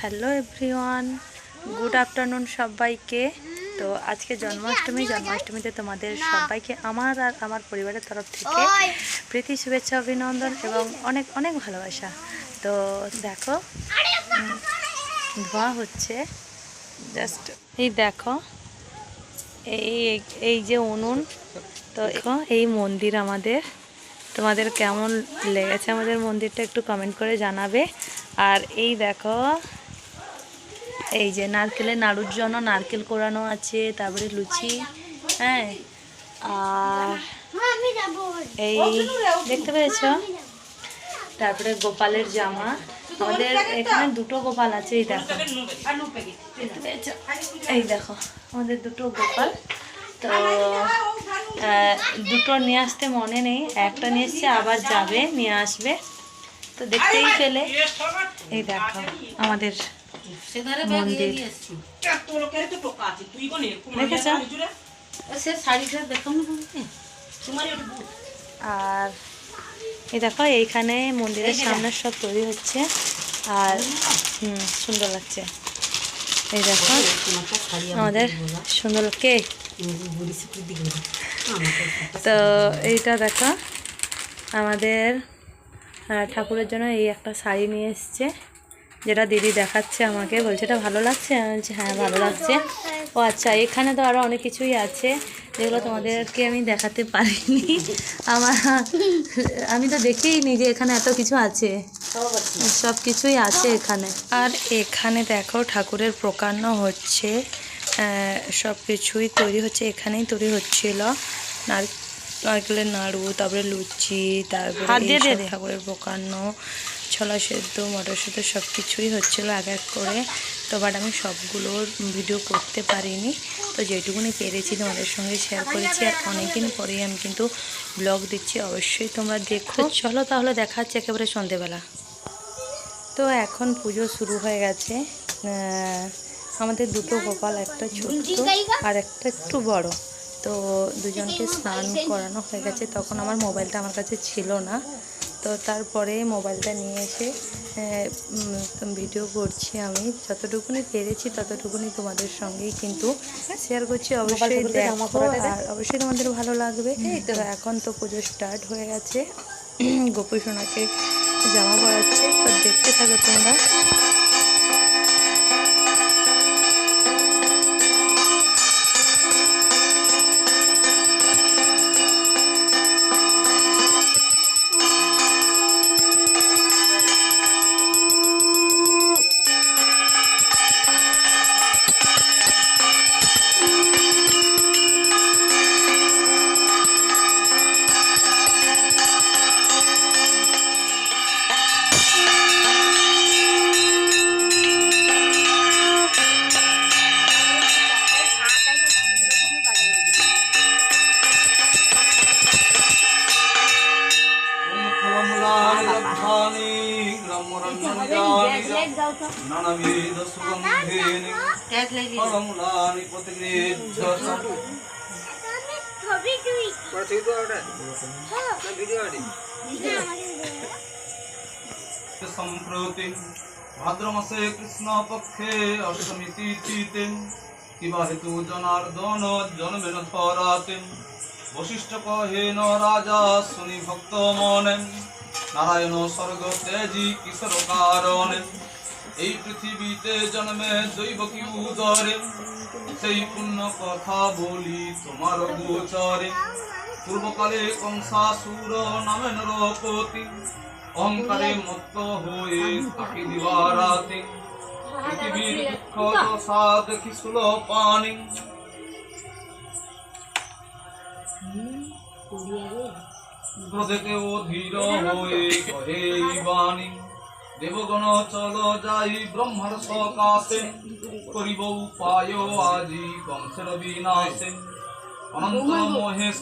Hello everyone good afternoon সবাইকে। তো আজকে জন্মাষ্টমী জন্মাষ্টমীতে তোমাদের সবাইকে আমার আর আমার পরিবারের তরফ থেকে প্রীতি শুভেচ্ছা অভিনন্দন এবং অনেক অনেক ভালোবাসা। তো দেখো ধোয়া হচ্ছে। জাস্ট এই দেখো এই এই যে উনুন। তো দেখো, এই মন্দির আমাদের। তোমাদের কেমন লেগেছে আমাদের মন্দিরটা একটু কমেন্ট করে জানাবে। আর এই দেখো এই যে নারকেলের নাড়ুর জন্য নারকেল কোরানো আছে তারপরে লুচি হ্যাঁ? আর এই দেখতে পেয়েছ? তারপরে গোপালের জামা। আমাদের এখানে দুটো গোপাল আছে এই দেখো। দেখতে পেয়েছ? এই দেখো আমাদের দুটো গোপাল। তো দুটো নিয়ে আসতে মনে নেই একটা নিয়ে এসছে আবার যাবে নিয়ে আসবে। তো দেখতেই পেলে। এই দেখো আমাদের মন্দির। আর এই দেখো এইখানে মন্দিরের সামনে সব তৈরি হচ্ছে। আর হুম সুন্দর লাগছে। এই দেখো আমাদের সুন্দর কে? তো এইটা দেখো আমাদের আহ, ঠাকুরের জন্য এই একটা শাড়ি নিয়ে এসছে। যেটা দিদি দেখাচ্ছে আমাকে, বলছে, এটা ভালো লাগছে? আমি বলছি হ্যাঁ ভালো লাগছে। ও আচ্ছা এখানে তো আরও অনেক কিছুই আছে যেগুলো তোমাদেরকে আমি দেখাতে পারিনি। আমার, আমি তো দেখেই নি যে এখানে এত কিছু আছে। সব কিছুই আছে এখানে। আর এখানে দেখো ঠাকুরের প্রকান্ন হচ্ছে সব কিছুই তৈরি হচ্ছে, এখানেই তৈরি হচ্ছিল। নার- নারকেলের নাড়ু তারপরে লুচি তারপরে ঠাকুরের প্রকান্ন ছোলা সেদ্ধ মটর সেদ্ধ সব কিছুই হচ্ছিল এক এক করে। তো বাট আমি সবগুলোর ভিডিও করতে পারিনি। তো যেটুকুনি পেরেছি তোমাদের সঙ্গে শেয়ার করেছি আর অনেকদিন পরেই আমি কিন্তু ব্লগ দিচ্ছি অবশ্যই তোমরা দেখো। চলো তাহলে দেখা হচ্ছে একেবারে সন্ধেবেলা। তো এখন পুজো শুরু হয়ে গেছে। আমাদের দুটো গোপাল একটা ছোট্ট আর একটা একটু বড়। তো দুজনকে স্নান করানো হয়ে গেছে। তখন আমার মোবাইলটা আমার কাছে ছিল না। তো তারপরে মোবাইলটা নিয়ে এসে ভিডিও করছি আমি। যতটুকুনি পেরেছি ততটুকুনি তোমাদের সঙ্গেই কিন্তু শেয়ার করছি। অবশ্যই দেখো আর অবশ্যই তোমাদের ভালো লাগবে। তো। এখন তো পুজো স্টার্ট হয়ে গেছে। গোপী সোনাকে জামা পরাচ্ছে তো দেখতে থাকো তোমরা। ब्रह्मरञ्जनजानि नानाविधसुगन्धेनि फलमूलानि प्रतिगृह्य সম্প্রতি ভাদ্রমাসে কৃষ্ণপক্ষে অষ্টমী তিথিতে কিবা হেতু জনার্দন জন্মেন ধরাতে বশিষ্ঠ কহেন রাজা শুনি ভক্ত মনে নারায়ণ স্বর্গ তেজি কিশোর কারণে। এই পৃথিবীতে জন্মে দৈব কি উদরে সেই পুণ্য কথা বলি তোমার গোচরে। পূর্বকালে কংসাসুর নামে নরপতি। অহংকারে মত্ত হয়ে তাকে দিবারাতে পৃথিবীর দুঃখ দশা দেখি সুল পানি? ক্রোধেতে অধীর হয়ে কহে বাণী। দেবগণ, চল যাই ব্রহ্মার সকাশে করিব উপায় আজি বংশের বিনাশে। অনন্ত মহেশ